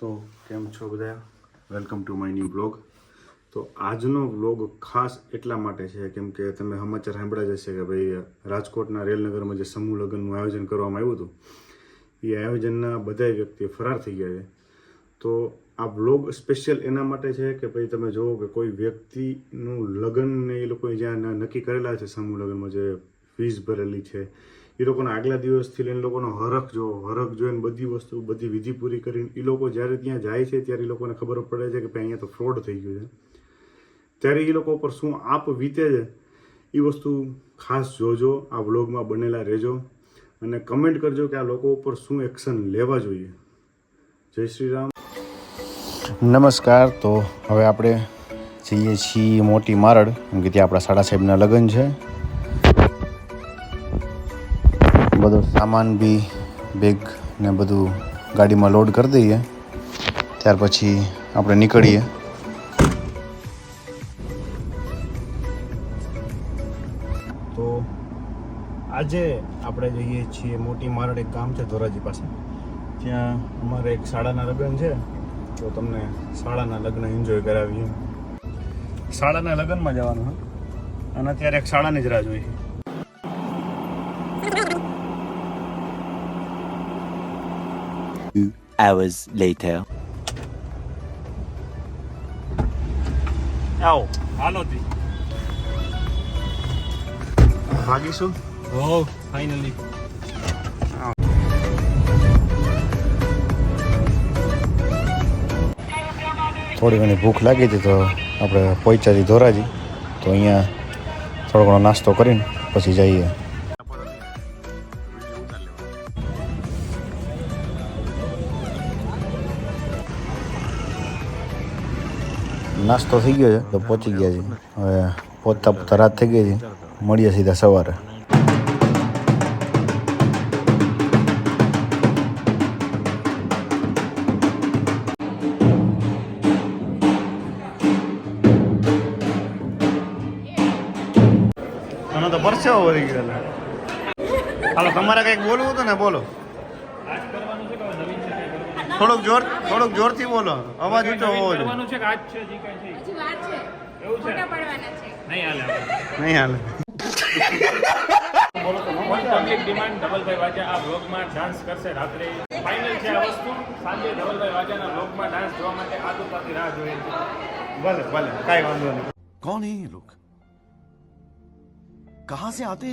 તો કેમ છો બધા? Welcome to my new blog તો આજનો વ્લોગ ખાસ એટલા માટે છે, કેમ કે તમે સમાચાર સાંભળ્યા જ હશે કે ભાઈ, રાજકોટના રેલનગરમાં જે સમૂહ લગ્નનું આયોજન કરવામાં આવ્યું હતું, એ આયોજનના બધા વ્યક્તિઓ ફરાર થઈ ગયા છે. તો આ બ્લોગ સ્પેશિયલ એના માટે છે કે ભાઈ, તમે જુઓ કે કોઈ વ્યક્તિનું લગ્નને એ લોકોએ જ્યાં નક્કી કરેલા છે, સમૂહ લગ્નમાં જે ફીસ ભરેલી છે એ લોકોના આગલા દિવસથી લઈને લોકોનો હરખ જો, હરખ જોઈને બધી વસ્તુ, બધી વિધિ પૂરી કરીને એ લોકો જ્યારે ત્યાં જાય છે ત્યારે એ લોકોને ખબર પડે છે કે ભાઈ અહીંયા તો ફ્રોડ થઈ ગયું છે. ત્યારે એ લોકો ઉપર શું આપ વીતે છે? એ વસ્તુ ખાસ જોજો, આ વ્લોગમાં બનેલા રહેજો અને કમેન્ટ કરજો કે આ લોકો ઉપર શું એક્શન લેવા જોઈએ. જય શ્રી રામ. નમસ્કાર, તો હવે આપણે જઈએ છીએ મોટી મારડ, કેમ કે ત્યાં આપણા સાડા સાહેબના લગ્ન છે. બધો સામાન બી બેગ ને બધું ગાડીમાં લોડ કરી દઈએ. ત્યાર પછી આપણે નીકળીએ. તો આજે આપણે જઈએ છીએ મોટી મારડ એક ગામ છે ધોરાજી પાસે. ત્યાં અમારે એક શાળાના લગ્ન છે. તો તમને શાળાના લગ્ન એન્જોય કરાવીએ. શાળાના લગ્નમાં જવાનું અને અત્યારે એક શાળાની જ રાહ જોઈ Two hours later. આવો હાલો તી ભાગીશું હો ફાઇનલી થોડી ઘણી ભૂખ લાગી હતી તો આપણે પહોંચ્યા છીએ ધોરાજી તો અહીંયા થોડો ઘણો નાસ્તો કરીને પછી જઈએ. નાસ્તો થઈ ગયો છે, તો પહોંચી ગયા છે હવે પહોંચતા પહોંચતા રાત થઈ ગઈ છે, મળીએ સીધા સવારે. તો પરસેવો વળી ગયેલો હાલો, તમારે કંઈક બોલવું હતું ને, બોલો. થોડોક જોર થોડુંક જોરથી બોલો. અવાજ ઊંચો હોવો જોઈએ. છે આજ છે જી કઈ છે? હજી વાર છે. એવું છે? પડવાના છે. નહીં હાલે. નહીં હાલે. બોલો તો પબ્લિક ડિમાન્ડ ડબલભાઈ વાજા આ બ્લોગમાં ડાન્સ કરશે રાત્રે. ફાઇનલ છે આ વસ્તુ. સાંજે ડબલભાઈ વાજાના બ્લોગમાં ડાન્સ જોવા માટે આતુરતાથી રાહ જોઈએ ભલે ભલે. કાઈ વાંધો નહીં. કોણ હે લોક કહા સે આતે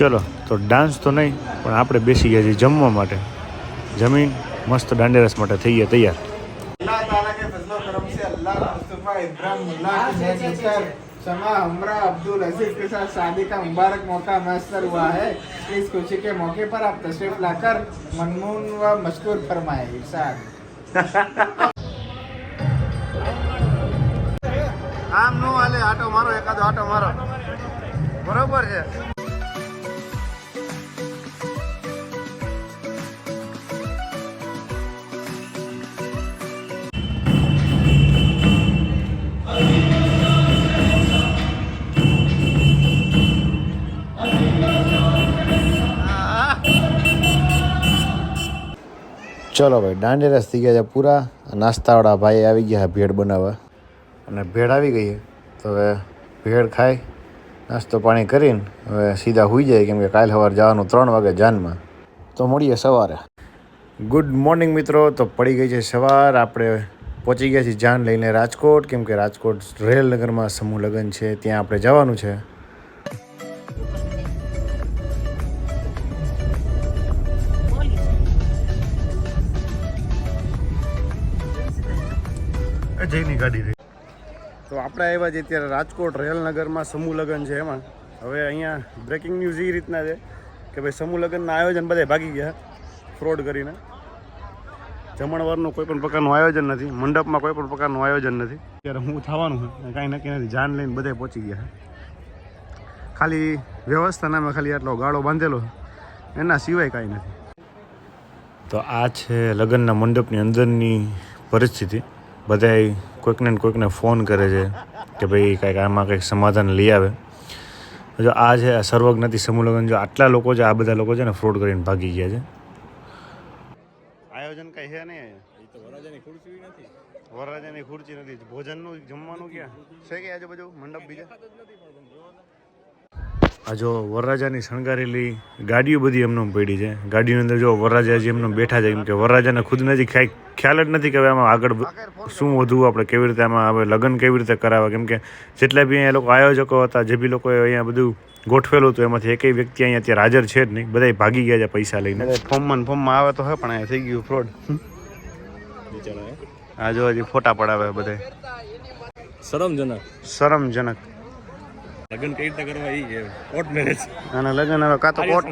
ચલો તો ડાન્સ તો નહીં પણ આપણે બેસી ગયા છીએ જમવા માટે. જમીન મસ્ત દાંડેરસ માટે થઈએ તૈયાર अल्लाह ताला के फजलो करम से अल्लाह मुस्तफ़ा इब्राहिम मुल्ला की नेक पुत्र शमा हमरा अब्दुल अजीज के साथ शादी का मुबारक मौका मैसर हुआ है इस खुशी के मौके पर आप तशरीफ लाकर मनमून व मशकूर फरमाए इरशाद આમ નો હાલે આટો મારો એકાદો આટો મારો બરોબર છે ચલો ભાઈ દાંડેરસ થઈ ગયા છે પૂરા. નાસ્તાવાળા ભાઈ આવી ગયા ભેળ બનાવવા. અને ભેળ આવી ગઈ તો હવે ભેળ ખાઈ, નાસ્તો પાણી કરીને હવે સીધા હોઈ જાય, કેમ કે કાલ સવારે જવાનું ત્રણ વાગે જાનમાં. તો મળીએ સવારે. ગુડ મોર્નિંગ મિત્રો, તો પડી ગઈ છે સવાર. આપણે પહોંચી ગયા છીએ જાન લઈને રાજકોટ, કેમ કે રાજકોટ રેલનગરમાં સમૂહ લગ્ન છે, ત્યાં આપણે જવાનું છે. જયની ગાડી રહી. તો આપણે આવ્યા છીએ અત્યારે રાજકોટ રેલનગરમાં સમૂહ લગ્ન છે એમાં. હવે અહીંયા બ્રેકિંગ ન્યૂઝ એ રીતના છે કે ભાઈ સમૂહ લગ્નના આયોજન બધા ભાગી ગયા ફ્રોડ કરીને. જમણવારનું કોઈ પણ પ્રકારનું આયોજન નથી મંડપમાં કોઈ પણ પ્રકારનું આયોજન નથી. અત્યારે હું થવાનું છે કાંઈ નક્કી નથી જાન લઈને બધે પહોંચી ગયા. ખાલી વ્યવસ્થા નામે ખાલી આટલો ગાળો બાંધેલો એના સિવાય કાંઈ નથી. તો આ છે લગ્નના મંડપની અંદરની પરિસ્થિતિ. બધાય કોઈકને કોઈકને ફોન કરે છે કે ભાઈ કાંઈક આમાં કંઈક સમાધાન લઈ આવે. જો આ છે આ સર્વજ્ઞાતિ સમૂહ લગ્ન જો આટલા લોકો છે આ બધા લોકો છે ને ફ્રોડ કરીને ભાગી ગયા છે. આયોજન કઈ છે નહીં વરરાજાની ખુરશી નથી. વરરાજાની ખુરશી નથી. ભોજનનું જમવાનું ક્યાં? છે કે આજુબાજુ? મંડપ બીજા? આ જો વરરાજાની શણગારેલી ગાડીઓ બધી એમનો પડી છે. ગાડીની અંદર જો વરરાજાજી એમને બેઠા છે કેમ કે વરરાજાને ખુદ નથી ખાઈ ખ્યાલ જ નથી કે હવે આમાં આગળ શું વધવું આપણે કેવી રીતે આમાં હવે લગ્ન કેવી રીતે કરાવે કેમ કે જેટલા બી અહીંયા લોકો આયોજકો હતા જે બી લોકોએ અહીંયા બધું ગોઠવેલું હતું એમાંથી એકેય વ્યક્તિ અહીંયા અત્યારે હાજર છે જ નહીં. બધા ભાગી ગયા છે પૈસા લઈને. ફોર્મમાં ફોર્મમાં આવે તો હે પણ અહીંયા થઈ ગયું ફ્રોડ આ જો હજી ફોટા પડાવે બધે શરમજનક. શરમજનક. લગ્ન કઈ રીતે કરવા એ કોર્ટ મેરેજ અને લગ્ન હવે કાં તો કોર્ટ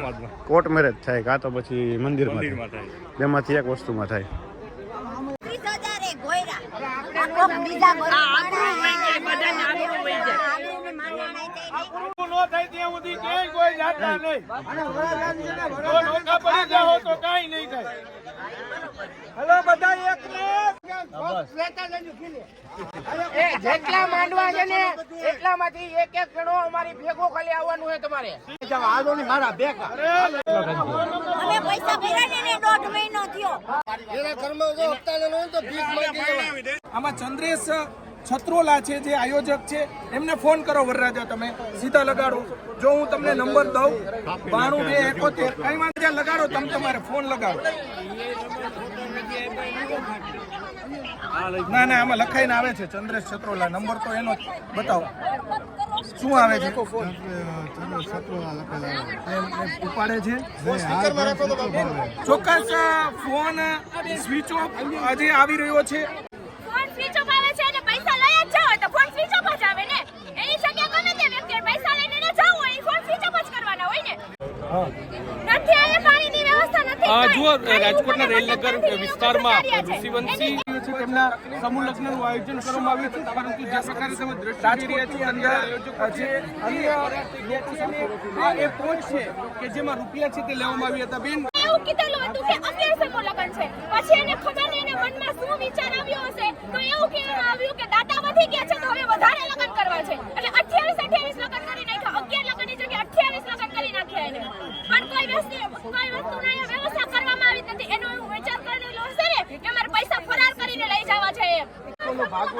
કોર્ટ મેરેજ થાય કાં તો પછી મંદિરમાં થાય. થાય. બેમાંથી એક વસ્તુમાં થાય. કોઈ જાતા નહીં. પડી જાઓ તો કઈ નહીં મારવાના છે નહીં. જેટલા માંડવા છે ને એટલામાંથી એક એક જણો અમારી ભેગો ખાલી આવવાનું છે તમારે. અમે પૈસા ભર્યા ને દોઢ મહિનો થયો. આમાં ચંદ્રેશ છત્રોલા છે જે આયોજક છે એમને ફોન કરો વરરાજા તમે સીધા લગાડો. જો હું તમને નંબર દઉં બાણું બે એકોતેર કઈ વાંધો લગાડો તમે તમારે ફોન લગાડો. ના ના આમાં લખાઈને આવે છે ચંદ્રેશ છત્રોલા. નંબર તો એનો બતાવો. શું આવે છે? એમ, એમ ઉપાડે છે? ચોક્કસ ફોન સ્વિચ ઓફ આજે આવી રહ્યો છે. ફોન જુઓ રાજકોટના રેલ રેલનગર વિસ્તારમાં. ઋષિવંશી છે તેમના સમૂહ લગ્નનું આયોજન કરવામાં આવ્યું છે પરંતુ જે પ્રકારે તમે દ્રષ્ટિ રહ્યા છો અંદર જે અન્ય લોકો છે એ પોચ છે કે જેમાં રૂપિયા છે તે લેવામાં આવ્યા હતા. બેન એવું કીધેલું હતું કે અગિયાર સમૂહ લગ્ન છે. પછી એને ખબર નહીં એને મનમાં શું વિચાર આવ્યો હશે. તો એવું કહેવામાં આવ્યું કે દાતા વધી ગયા છે તો હવે વધારે લગ્ન કરવા છે એટલે અઠ્યાવીસ અઠ્યાવીસ લગ્ન કરી નાખ્યા અગિયાર લગ્નની જગ્યાએ અઠ્યાવીસ લગ્ન કરી નાખ્યા એને પણ કોઈ વસ્તુ કોઈ વસ્તુની અહીંયા વ્યવસ્થા કરવામાં આવી જ નથી એનો એવું વિચાર કરેલો હશે ને કે અમારે પૈસા ફરાર કરીને લઈ જવા છે એમ જેની પાસે આટલો બધો પૈસો હોય એ કોઈ દિવસ સમૂહ લગ્નમાં આવે નહીં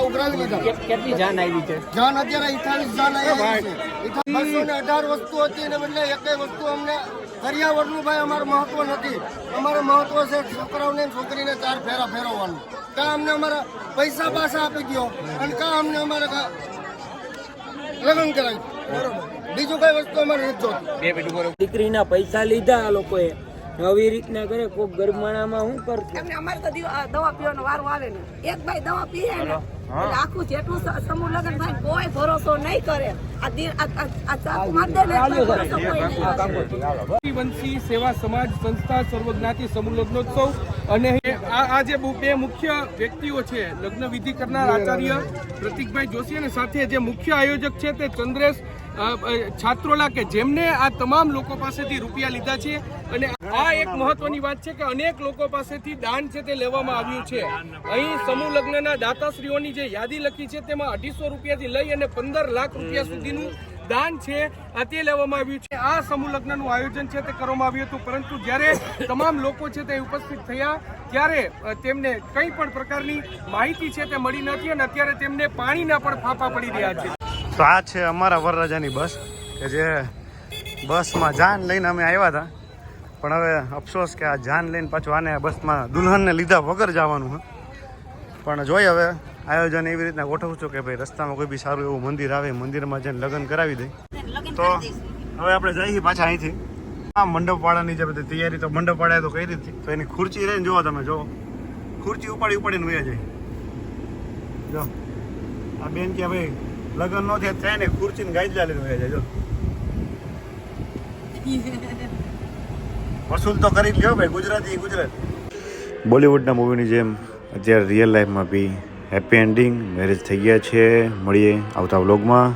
હવે એટલી તો એને દયા આવવી જોઈએ ને કે અહીંયા નો કરાય એવી રીતે એમ દીકરીઓની હાય લાગવાની છે ને પૂરેપૂરી રીતના લાગવાની છે હા જો એવું પણ કીધેલું કે અમે લોકો પાનેતર આપસી મેં ઈ જ પાનેતર પહેરેલું છે જો ઈ પાનેતર નહીં પહેરીને આવો તો પાંચ હજાર રૂપિયા લેવામાં આવશે તો અમે ફરજિયાત ઈ જ પાનેતર પહેરીને આવ્યા છીએ કેટલી જાન આવી છે? જાન અત્યારે અઠાવીસ જાન આવી છે. બસો ને અઢાર વસ્તુ હતી એને બદલે એકેય વસ્તુ અમને કરિયાવરનું ભાઈ અમારું મહત્વ નથી. અમારું મહત્વ છે છોકરાઓને છોકરીને ચાર ફેરા ફેરવવાનું. કાં અમને અમારા પૈસા પાછા આપી ગયો અને કાં અમને અમારે લગ્ન કરાવી બીજું કઈ વસ્તુ અમારે નથી દીકરીના પૈસા લીધા આ લોકોએ. આવી રીતના કરે કોક ગરમાણામાં શું કરશે એમને અમારે તો દવા પીવાનો વારો આવે ને. એક ભાઈ દવા પીએ ને આખું જેટલું સમૂહ લગ્ન થાય કોઈ ભરોસો નહીં કરે. આ દિન આ- ચાકુ મારી દે ને. વંશી સેવા સમાજ સંસ્થા સર્વજ્ઞાતિ સમૂહ લગ્નોત્સવ અને આ આ જે બે મુખ્ય વ્યક્તિઓ છે લગ્ન વિધિ કરનાર આચાર્ય પ્રતિકભાઈ જોશી અને સાથે જે મુખ્ય આયોજક છે તે ચંદ્રેશ છાત્રોલા કે જેમને આ તમામ લોકો પાસેથી રૂપિયા લીધા છે. અને આ એક મહત્વની વાત છે કે અનેક લોકો પાસેથી દાન છે તે લેવામાં આવ્યું છે. અહીં સમૂહ લગ્નના દાતાશ્રીઓની જે યાદી લખી છે તેમાં અઢીસો રૂપિયાથી લઈ અને પંદર લાખ રૂપિયા સુધીનું દાન છે આ તે લેવામાં આવ્યું છે. આ સમૂહ લગ્નનું આયોજન છે તે કરવામાં આવ્યું હતું, પરંતુ જ્યારે તમામ લોકો છે તે ઉપસ્થિત થયા, ત્યારે તેમને કંઈ પણ પ્રકારની માહિતી છે તે મળી નથી અને અત્યારે તેમને પાણીના પણ ફાંફા પડી રહ્યા છે. તો આ છે અમારા વરરાજાની બસ, કે જે બસમાં જાન લઈને અમે આવ્યા હતા. પણ હવે અફસોસ કે આ જાન લઈને પાછું આને બસમાં દુલ્હનને લીધા વગર જવાનું છે પણ જોઈએ હવે આયોજન એવી રીતના ગોઠવું છું કે ભાઈ રસ્તામાં કોઈ બી સારું એવું મંદિર આવે, મંદિરમાં જઈને લગ્ન કરાવી દે. તો હવે આપણે જઈએ પાછા અહીંથી. આ મંડપવાળાની જે બધી તૈયારી તો મંડપવાળાએ તો કરી હતી. તો એની ખુરચી રહીને જુઓ તમે જુઓ ખુરચી ઉપાડી ઉપાડીને વયા જાય. જો. આ બેન કે ભાઈ, લગ્ન નો થયા થાય ને, ખુરચીને ગાઈડલા લઈને વયા જાય, જો. વસૂલ તો કરી લ્યો ભાઈ, ગુજરાતી ગુજરાતી. બોલિવૂડના મૂવીની જેમ અત્યારે રિયલ લાઈફમાં બી હેપી એન્ડિંગ મેરેજ થઈ ગયા છે. મળીએ આવતા વ્લોગમાં